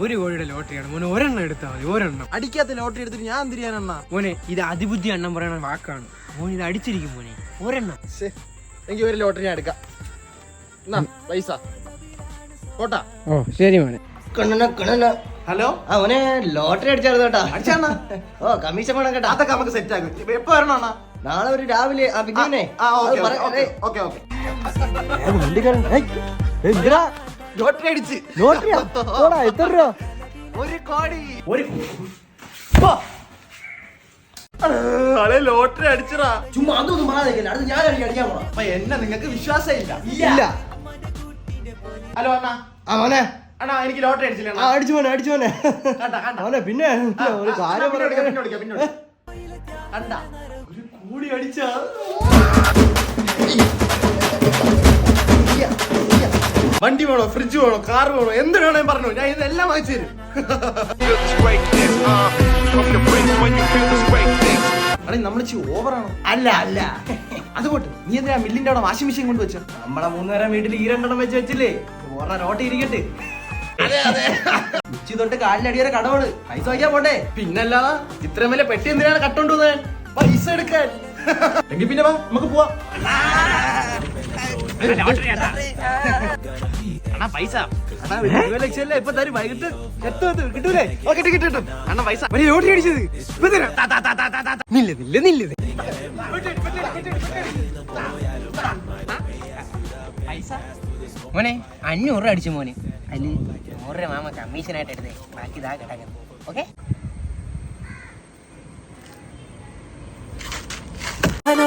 ഒരു കോഴിയുടെ ലോട്ടറിയാണ് മോനെ ഒരെണ്ണം എടുത്താൽ മതി ഒരെണ്ണം. അടിക്കാത്ത ലോട്ടറി എടുത്തിട്ട് ഞാൻ തിരിയാൻ ചെയ്യാനെണ്ണ മോനെ ഇത് അതിബുദ്ധി എണ്ണം പറയണ വാക്കാണ്. മോൻ ഇത് അടിച്ചിരിക്കും മോനെ. ഒരെണ്ണം. എനിക്ക് ഒരു ലോട്ടറി ഞാൻ എടുക്കാം. എന്നാ പൈസ. കോട്ടാ ഓ ശരി മോനെ. കണ്ണന കണ്ണന. ഹലോ? അവനെ ലോട്ടറി അടിച്ചായിരുന്നു കേട്ടാ. അടിച്ചാണ ഓ കമ്മീഷൻ വേണം കേട്ടാ. അതൊക്കെ നമുക്ക് സെറ്റ് ആക്കും. എപ്പോ വരണോ അണ്ണാ? നാളെ ഒരു രാവിലെ ആ പിന്നെ ഓക്കെ ഓക്കെ ഓക്കെ ലോട്ടറി അടിച്ച്. ലോട്ടറിയാ പോടാ, എത്ര രൂപ? ഒരു കോടി. ഒരു അളെ ലോട്ടറി അടിച്ചടാ. ചുമ്മാ അതൊന്നും പറയാതിരിക്കില്ല. അത് ഞാൻ അടിക്കാൻ പോണം? അപ്പൊ എന്നെ നിങ്ങൾക്ക് വിശ്വാസം ഇല്ല. ഇല്ല. ഹലോ അണ്ണാ. ആ മോനെ. അണ്ണാ എനിക്ക് ലോട്ടറി അടിച്ചില്ല ആ അടിച്ചു മോനെ അടിച്ചു മോനെ. മോനെ പിന്നെ ഒരു കാര്യം വിളിക്കാം, പിന്നെ കണ്ട. ഒരു കൂടി അടിച്ചാ. വണ്ടി വേണോ ഫ്രിഡ്ജ് വേണോ കാർ വേണോ എന്ത് വേണോ പറഞ്ഞു ഞാൻ ഇതെല്ലാം വാങ്ങിച്ചു തരും. നമ്മൾ ഓവറാണോ അല്ല അല്ല. അതുകൊണ്ട് നീ എന്തിനാ മില്ലിന്റെ അവിടെ വാഷിംഗ് മെഷീൻ കൊണ്ട് വെച്ചോ? നമ്മളെ മൂന്നുപേരം വീട്ടിൽ ഈ രണ്ടെണ്ണം വെച്ച് വെച്ചില്ലേ? ഓർണ റോട്ടി ഇരിക്കട്ടെ. ഉച്ചി തൊട്ട് കാലിന്റെ അടിവരെ കടവാണ് പൈസ വയ്ക്കാൻ പോട്ടെ പിന്നല്ലാതെ ഇത്രയും വലിയ പെട്ടി എന്തിനാണ് കട്ടോണ്ട് പോകുന്നത് പൈസ എടുക്കാൻ. എങ്കിൽ പിന്നെ വാ നമുക്ക് പോവാം. അണ്ണാ പൈസ. അണ്ണാ ഒരു ലക്ഷം അല്ലേ? ഇപ്പൊ തരും. വൈകിട്ട് എത്തും എത്തും. കിട്ടൂലേ? ഓ കിട്ടും കിട്ടും കിട്ടും. അണ്ണാ പൈസ. വലിയ ലോട്ടറി അടിച്ചത്. ഇപ്പൊ തരാം. നില്ല നില്ല താ, താ, താ, താ. നില്ല് നില്ല് മോനെ അഞ്ഞൂറ് രൂപ അടിച്ചു മോനെ. അല്ല നൂറ് രൂപ മാമ കമ്മീഷനായിട്ട് എടുത്തേ. ബാക്കി ഇതാ കിട്ടാൻ ഓക്കെ? സിത